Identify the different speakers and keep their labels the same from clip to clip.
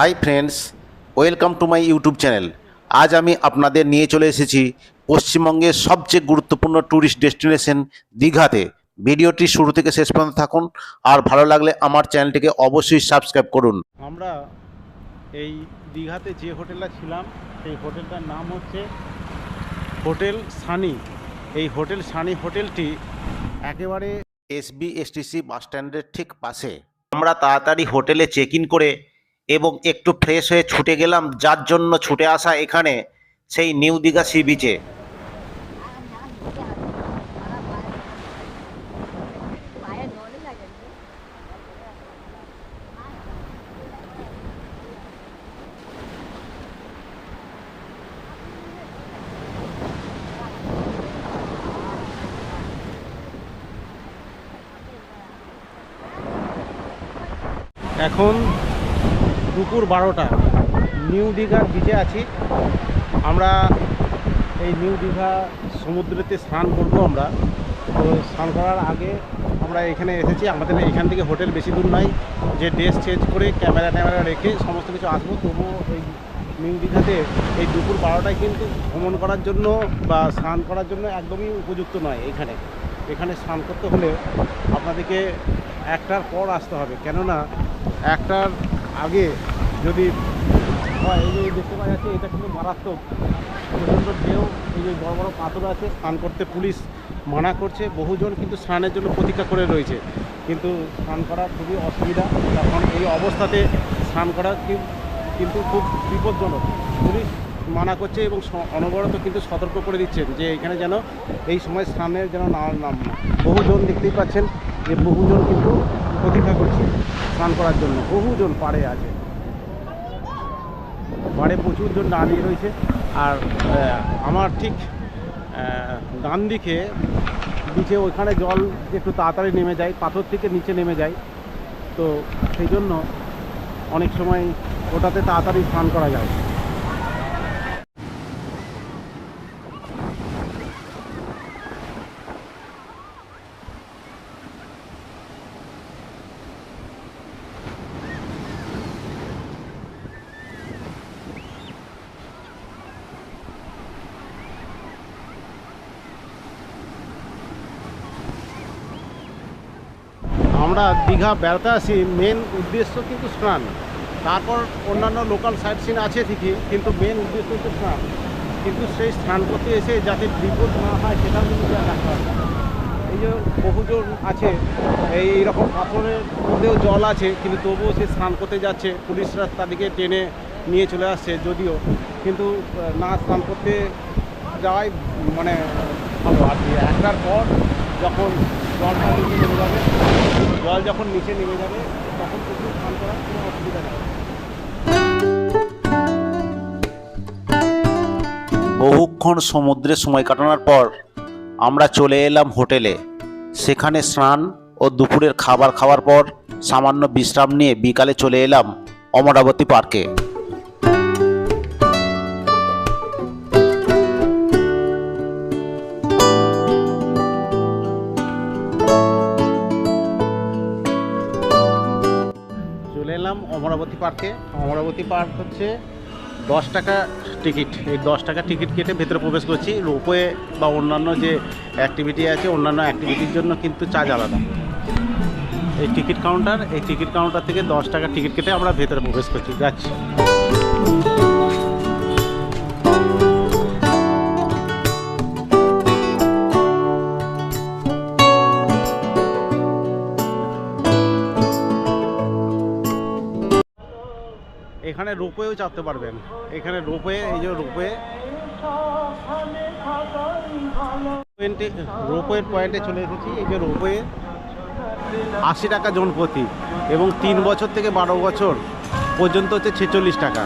Speaker 1: Hi friends welcome to my YouTube channel আজ আমি আপনাদের নিয়ে চলে এসেছি পশ্চিমবঙ্গের সবচেয়ে গুরুত্বপূর্ণ ট্যুরিস্ট ডেস্টিনেশন দীঘাতে। ভিডিওটি শুরু থেকে শেষ পর্যন্ত থাকুন আর ভালো লাগলে আমার চ্যানেলটিকে অবশ্যই সাবস্ক্রাইব করুন।
Speaker 2: আমরা এই দীঘাতে যে হোটেলটা ছিলাম সেই হোটেলটার নাম হচ্ছে হোটেল সানি। এই হোটেল সানি হোটেলটি একেবারে
Speaker 1: এসবি এসটিসি বাস স্ট্যান্ডের ঠিক পাশে। আমরা তাড়াতাড়ি হোটেলে চেক ইন করে এবং একটু ফ্রেশ হয়ে ছুটে গেলাম, যার জন্য ছুটে আসা এখানে সেই নিউ দীঘা সি বিচে
Speaker 2: এখন দুপুর বারোটা। নিউ দীঘার বিচে আছি। আমরা এই নিউ দীঘা সমুদ্রেতে স্নান করব আমরা। তো স্নান করার আগে আমরা এখানে এসেছি। আমাদের এখান থেকে হোটেল বেশি দূর নয়। যে ড্রেস চেঞ্জ করে ক্যামেরা ট্যামেরা রেখে সমস্ত কিছু আসব। তবুও এই নিউ দীঘাতে এই দুপুর বারোটায় কিন্তু ভ্রমণ করার জন্য বা স্নান করার জন্য একদমই উপযুক্ত নয় এখানে। এখানে স্নান করতে হলে আপনাদেরকে একটার পর আসতে হবে। কেননা একটার আগে যদি হয়, এই যে দেখতে পাওয়া যাচ্ছে, এটা কিন্তু মারাত্মক। প্রচণ্ড ঢেউ, এই যে বড় বড় পাথর আছে, স্নান করতে পুলিশ মানা করছে। বহুজন কিন্তু স্নানের জন্য প্রতীক্ষা করে রয়েছে। কিন্তু স্নান করা খুবই অসুবিধা। তখন এই অবস্থাতে স্নান করা কিন্তু খুব বিপজ্জনক। পুলিশ মানা করছে এবং অনবরত কিন্তু সতর্ক করে দিচ্ছেন যে এখানে যেন এই সময় স্নানের যেন নাম বহুজন দেখতেই পাচ্ছেন যে বহুজন কিন্তু প্রতীক্ষা করছে। স্নান করার জন্য। বহুজন পাড়ে আছে। পাড়ে প্রচুর জন দাঁড়িয়ে রয়েছে। আর আমার ঠিক ডান দিকে, নিচে ওইখানে জল একটু তাড়াতাড়ি নেমে যায়, পাথর থেকে নিচে নেমে যায়। তো সেই জন্য অনেক সময় ওটাতে তাড়াতাড়ি স্নান করা যায়। আমরা দীঘা বেড়াতে আসি মেন উদ্দেশ্য কিন্তু স্নান। তারপর অন্যান্য লোকাল সাইট সিন আছে ঠিকই, কিন্তু মেন উদ্দেশ্য হচ্ছে স্নান। কিন্তু সেই স্নান করতে এসে যাতে বিপদ না হয়, সেটাও কিন্তু খেয়াল রাখতে হবে। এই যে বহুজন আছে, এই রকম পাথরের মধ্যেও জল আছে, কিন্তু তবুও সে স্নান করতে যাচ্ছে। পুলিশরা তাদেরকে টেনে নিয়ে চলে আসছে যদিও। কিন্তু না স্নান করতে যাওয়াই মানে ভালো। আর কি, একটার পর যখন জলটা নিচে নেমে যাবে। জল যখন নিচে নেমে যাবে, তখন কিন্তু স্নান করার কোনো অসুবিধা নেই।
Speaker 1: বহুক্ষণ সমুদ্রে সময় কাটানোর পর আমরা চলে এলাম হোটেলে। সেখানে স্নান ও দুপুরের খাবার খাওয়ার পর সামান্য বিশ্রাম নিয়ে বিকালে চলে এলাম অমরাবতী পার্কে।
Speaker 2: এলাম অমরাবতী পার্কে। অমরাবতী পার্ক হচ্ছে দশ টাকা টিকিট। এই দশ টাকা টিকিট কেটে ভেতরে প্রবেশ করছি। রোপওয়ে বা অন্যান্য যে অ্যাক্টিভিটি আছে, অন্যান্য অ্যাক্টিভিটির জন্য কিন্তু চার্জ আলাদা। এই টিকিট কাউন্টার এই টিকিট কাউন্টার থেকে দশ টাকা টিকিট কেটে আমরা ভেতরে প্রবেশ করছি। যাচ্ছি। এখানে রোপওয়েও চাপতে পারবেন। এখানে রোপওয়ে, এই যে রোপওয়ে। পয়েন্টে রোপওয়ের পয়েন্টে চলে এসেছি। এই যে রোপওয়ে, আশি টাকা জন প্রতি এবং তিন বছর থেকে বারো বছর পর্যন্ত হচ্ছে ছেচল্লিশ টাকা।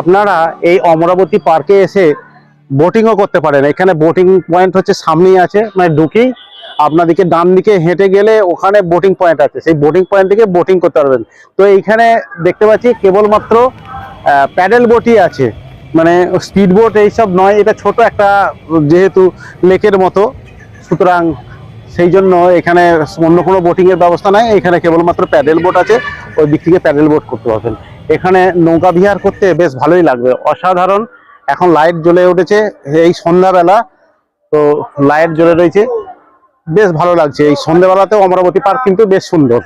Speaker 2: আপনারা এই অমরাবতী পার্কে এসে বোটিংও করতে পারেন। এখানে বোটিং পয়েন্ট হচ্ছে সামনেই আছে মানে ঢুকেই আপনাদেরকে ডান দিকে হেঁটে গেলে ওখানে বোটিং পয়েন্ট আছে। সেই বোটিং পয়েন্ট থেকে বোটিং করতে পারবেন। তো এইখানে দেখতে পাচ্ছি কেবলমাত্র প্যাডেল বোটই আছে। মানে স্পিড বোট এইসব নয়, এটা ছোট একটা যেহেতু লেকের মতো। সুতরাং সেই জন্য এখানে অন্য কোনো বোটিংয়ের ব্যবস্থা নাই। এখানে কেবলমাত্র প্যাডেল বোট আছে, ওই দিক থেকে প্যাডেল বোট করতে পারবেন। এখানে নৌকা বিহার করতে বেশ ভালোই লাগবে। অসাধারণ। এখন লাইট জ্বলে উঠেছে, এই সন্ধ্যাবেলা। তো লাইট জ্বলে রয়েছে। বেশ ভালো লাগছে। এই সন্ধ্যাবেলাতেও অমরাবতী পার্ক কিন্তু বেশ সুন্দর।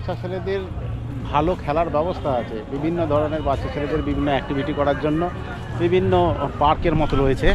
Speaker 2: বাচ্চা ছেলেদের ভালো খেলার ব্যবস্থা আছে। বিভিন্ন ধরনের বাচ্চা ছেলেদের বিভিন্ন অ্যাক্টিভিটি করার জন্য বিভিন্ন পার্কের মতো রয়েছে।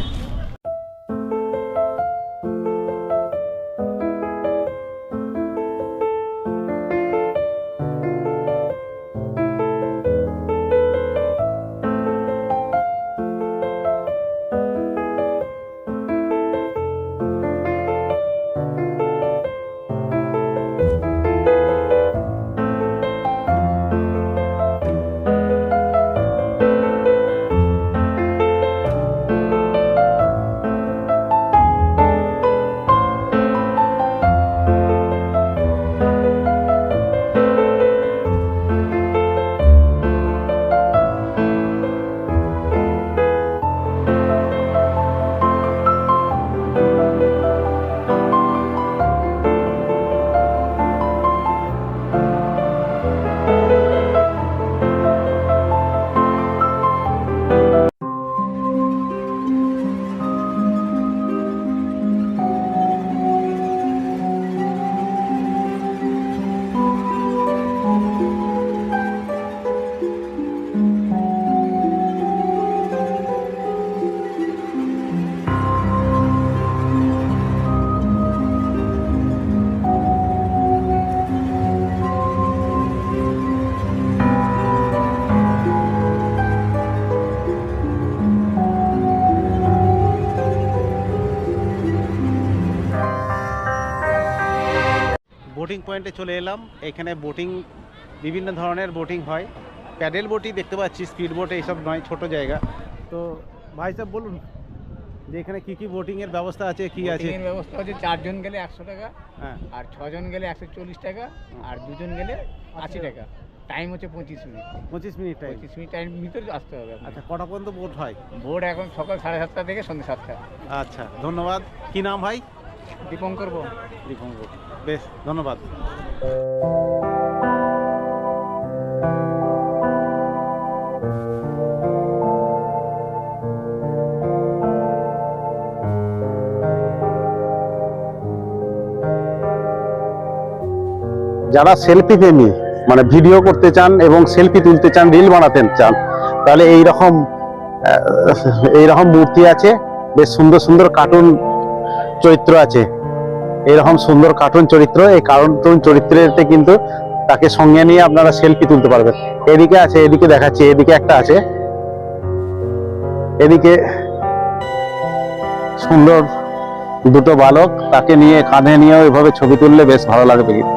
Speaker 2: পয়েন্টে চলে এলাম। এখানে বোটিং বিভিন্ন ধরনের বোটিং হয়। প্যাডেল বোটই দেখতে পাচ্ছি স্পিড বোট এইসব নয় ছোট জায়গা। তো ভাই সাহেব বলুন যে এখানে কী কী বোটিংয়ের ব্যবস্থা আছে কি আছে?
Speaker 3: ব্যবস্থা আছে চারজন গেলে একশো টাকা
Speaker 2: হ্যাঁ।
Speaker 3: আর ছজন গেলে একশো চল্লিশ টাকা আর দুজন গেলে আশি টাকা। টাইম হচ্ছে পঁচিশ মিনিট।
Speaker 2: পঁচিশ মিনিট টাইম
Speaker 3: পঁচিশ মিনিট টাইম ভিতরে আসতে হবে
Speaker 2: আচ্ছা
Speaker 3: আচ্ছা
Speaker 2: কটা পর্যন্ত বোট হয়?
Speaker 3: বোট এখন সকাল সাড়ে সাতটা থেকে সন্ধ্যে সাতটা।
Speaker 2: আচ্ছা ধন্যবাদ। কি নাম ভাই?
Speaker 3: দীপঙ্কর
Speaker 2: দীপঙ্কর। বেশ, ধন্যবাদ। যারা সেলফি প্রেমী মানে ভিডিও করতে চান এবং সেলফি তুলতে চান রিল বানাতে চান, তাহলে এই রকম এই রকম মূর্তি আছে। বেশ সুন্দর সুন্দর কার্টুন চরিত্র আছে। এরকম সুন্দর কার্টুন চরিত্র, এই কার্টুন চরিত্রেতে কিন্তু তাকে সঙ্গে নিয়ে আপনারা সেলফি তুলতে পারবেন। এদিকে আছে, এদিকে দেখাচ্ছি, এদিকে একটা আছে। এদিকে সুন্দর দুটো বালক, তাকে নিয়ে কাঁধে নিয়ে ওইভাবে ছবি তুললে বেশ ভালো লাগবে। কিন্তু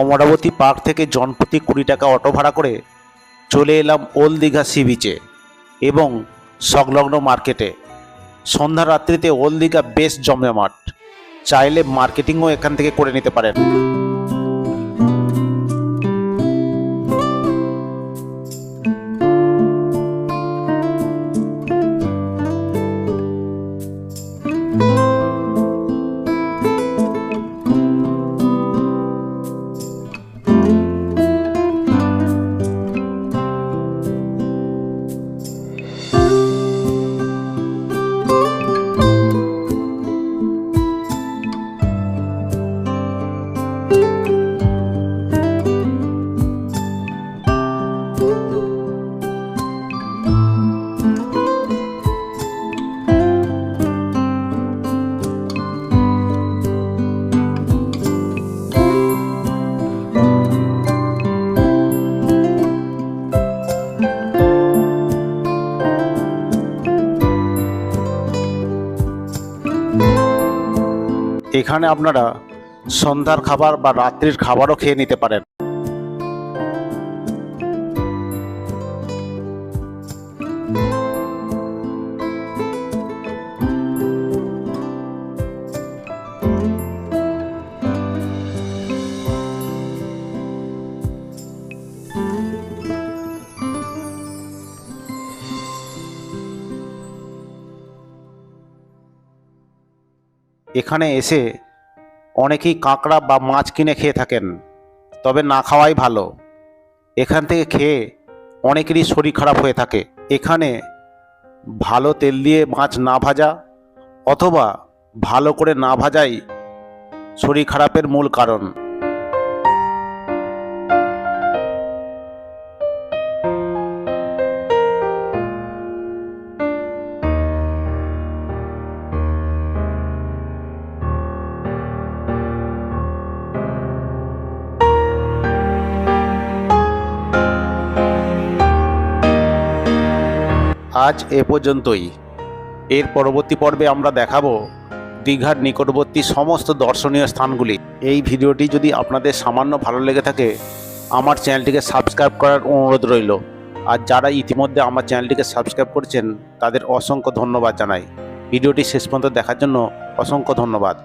Speaker 2: অমরাবতী পার্ক থেকে জনপ্রতি কুড়ি টাকা অটো ভাড়া করে চলে এলাম ওল্ড দীঘা সি বিচে এবং সংলগ্ন মার্কেটে। সন্ধ্যা রাত্রিতে ওল্ড দীঘা বেশ জমে মাঠ। চাইলে মার্কেটিংও এখান থেকে করে নিতে পারেন। এখানে আপনারা সন্ধ্যার খাবার বা রাত্রির খাবারও খেয়ে নিতে পারেন। এখানে এসে অনেকেই কাঁকড়া বা মাছ কিনে খেয়ে থাকেন, তবে না খাওয়াই ভালো। এখান থেকে খেয়ে অনেকেরই শরীর খারাপ হয়ে থাকে। এখানে ভালো তেল দিয়ে মাছ না ভাজা অথবা ভালো করে না ভাজাই শরীর খারাপের মূল কারণ। আজ এ পর্যন্তই। এর পরবর্তী পর্বে আমরা দেখাবো দীঘার নিকটবর্তী সমস্ত দর্শনীয় স্থানগুলি। এই ভিডিওটি যদি আপনাদের সামান্য ভালো লেগে থাকে, আমার চ্যানেলটিকে সাবস্ক্রাইব করার অনুরোধ রইল। আর যারা ইতিমধ্যে আমার চ্যানেলটিকে সাবস্ক্রাইব করেছেন, তাদের অসংখ্য ধন্যবাদ জানাই। ভিডিওটি শেষ পর্যন্ত দেখার জন্য অসংখ্য ধন্যবাদ।